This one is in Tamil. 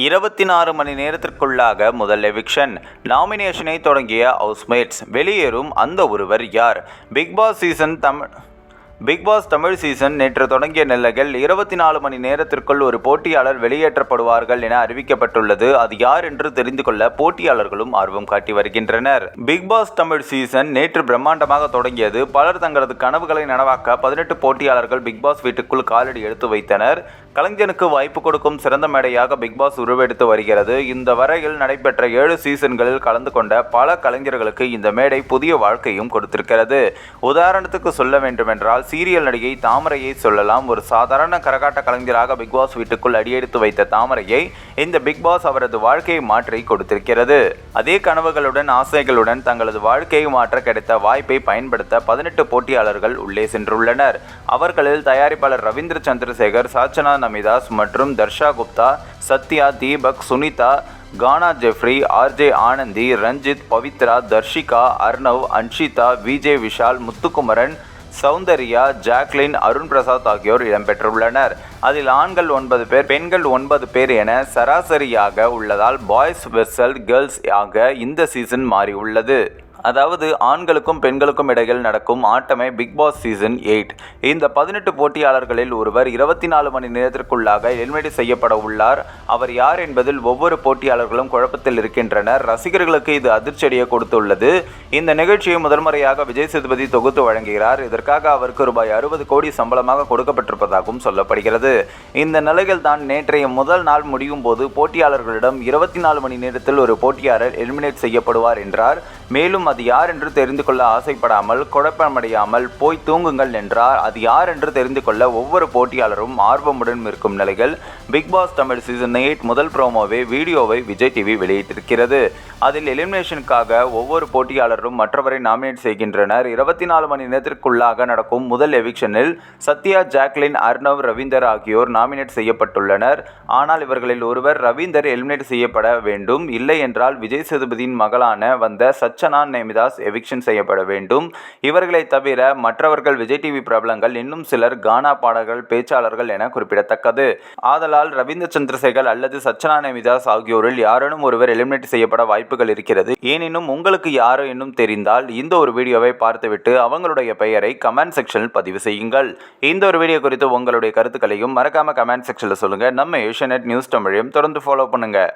இருபத்தி நாறு மணி நேரத்திற்குள்ளாக முதல் எவிக்ஷன் நாமினேஷனை தொடங்கிய ஹவுஸ்மேட்ஸ் வெளியேறும் அந்த ஒருவர் யார்? Bigg Boss season Tamil Bigg Boss Tamil season நேற்று தொடங்கிய நிலையில் இருபத்தி நாலு மணி நேரத்திற்குள் ஒரு போட்டியாளர் வெளியேற்றப்படுவார்கள் என அறிவிக்கப்பட்டுள்ளது. அது யார் என்று தெரிந்து கொள்ள போட்டியாளர்களும் ஆர்வம் காட்டி வருகின்றனர். பிக் பாஸ் தமிழ் சீசன் நேற்று பிரம்மாண்டமாக தொடங்கியது. பலர் தங்களது கனவுகளை நனவாக்க பதினெட்டு போட்டியாளர்கள் பிக் பாஸ் வீட்டுக்குள் காலடி எடுத்து வைத்தனர். கலைஞனுக்கு வாய்ப்பு கொடுக்கும் சிறந்த மேடையாக பிக் பாஸ் உருவெடுத்து வருகிறது. இந்த வரையில் நடைபெற்ற ஏழு சீசன்களில் கலந்து கொண்ட பல கலைஞர்களுக்கு இந்த மேடை புதிய வாழ்க்கையும் கொடுத்திருக்கிறது. உதாரணத்துக்கு சொல்ல வேண்டுமென்றால் சீரியல் நடிகை தாமரையை சொல்லலாம். ஒரு சாதாரண கரகாட்ட கலைஞராக பிக்பாஸ் வீட்டுக்குள் அடியெடுத்து வைத்த தாமரையை இந்த பிக் பாஸ் அவரது வாழ்க்கையை மாற்றி கொடுத்திருக்கிறது. அதே கனவுகளுடன் ஆசைகளுடன் தங்களது வாழ்க்கையை மாற்ற கிடைத்த வாய்ப்பை பயன்படுத்த பதினெட்டு போட்டியாளர்கள் உள்ளே சென்றுள்ளனர். அவர்களில் தயாரிப்பாளர் ரவீந்திர சந்திரசேகர் சாச்சனா நமிதாஸ் மற்றும் Darsha Gupta Sathya Deepak Sunita Gana Jeffrey RJ Anandhi Ranjith Pavithra Dharshika Arnav Anshitha Vijay Vishal Muthukumaran Soundarya Jacqueline Arun Prasad ஆகியோர் இடம்பெற்றுள்ளனர். அதில் ஆண்கள் ஒன்பது பேர் பெண்கள் ஒன்பது பேர் என சராசரியாக உள்ளதால் பாய்ஸ் வெர்சல் கேர்ள்ஸ் ஆக இந்த சீசன் மாறியுள்ளது. அதாவது ஆண்களுக்கும் பெண்களுக்கும் இடையில் நடக்கும் ஆட்டமே பிக் பாஸ் சீசன் எயிட் இந்த பதினெட்டு போட்டியாளர்களில் ஒருவர் இருபத்தி நாலு மணி நேரத்திற்குள்ளாக எலிமினேட் செய்யப்பட உள்ளார். அவர் யார் என்பதில் ஒவ்வொரு போட்டியாளர்களும் குழப்பத்தில் இருக்கின்றனர். ரசிகர்களுக்கு இது அதிர்ச்சியடைய கொடுத்துள்ளது. இந்த நிகழ்ச்சியை முதன்முறையாக விஜய் சேதுபதி தொகுத்து வழங்குகிறார். இதற்காக அவருக்கு ரூபாய் அறுபது கோடி சம்பளமாக கொடுக்கப்பட்டிருப்பதாகவும் சொல்லப்படுகிறது. இந்த நிலையில் தான் நேற்றைய முதல் நாள் முடியும் போது போட்டியாளர்களிடம் இருபத்தி நாலு மணி நேரத்தில் ஒரு போட்டியாளர் எலிமினேட் செய்யப்படுவார் என்றார். மேலும் அது யார் என்று தெரிந்து கொள்ள ஆசைப்படாமல் குழப்பமடையாமல் போய் தூங்குங்கள் என்றார். அது யார் என்று தெரிந்து கொள்ள ஒவ்வொரு போட்டியாளரும் ஆர்வமுடன் இருக்கும் நிலையில் Bigg Boss Tamil season eight முதல் ப்ரோமோவே வீடியோவை விஜய் டிவி வெளியிட்டிருக்கிறது. அதில் எலிமினேஷனுக்காக ஒவ்வொரு போட்டியாளரும் மற்றவரை நாமினேட் செய்கின்றனர். இருபத்தி நாலு மணி நேரத்திற்குள்ளாக நடக்கும் முதல் எவிக்ஷனில் சத்யா ஜாக்லின் அர்ணவ் ரவீந்தர் ஆகியோர் நாமினேட் செய்யப்பட்டுள்ளனர். ஆனால் இவர்களில் ஒருவர் ரவீந்தர் எலிமினேட் செய்யப்பட வேண்டும். இல்லை என்றால் விஜய் சேதுபதியின் மகளான வந்த அர்ச்சனா நேமிதாஸ் எவிக்ஷன் செய்யப்பட வேண்டும். இவர்களை தவிர மற்றவர்கள் விஜய் டிவி பிரபலங்கள் இன்னும் சிலர் கானா பாடகர்கள் பேச்சாளர்கள் என குறிப்பிடத்தக்கது. ஆதலால் ரவீந்திர சந்திரசேகர் அல்லது சச்சனா நேமிதாஸ் ஆகியோரில் யாரேனும் ஒருவர் எலிமினேட் செய்யப்பட வாய்ப்புகள் இருக்கிறது. எனினும் உங்களுக்கு யாரோ இன்னும் தெரிந்தால் இந்த ஒரு வீடியோவை பார்த்துவிட்டு அவங்களுடைய பெயரை கமெண்ட் செக்ஷனில் பதிவு செய்யுங்கள். இந்த ஒரு வீடியோ குறித்து உங்களுடைய கருத்துக்களையும் மறக்காம கமெண்ட் செக்ஷனில் சொல்லுங்க. நம்ம ஏஷியநெட் நியூஸ் தமிழையும் தொடர்ந்து ஃபாலோ பண்ணுங்கள்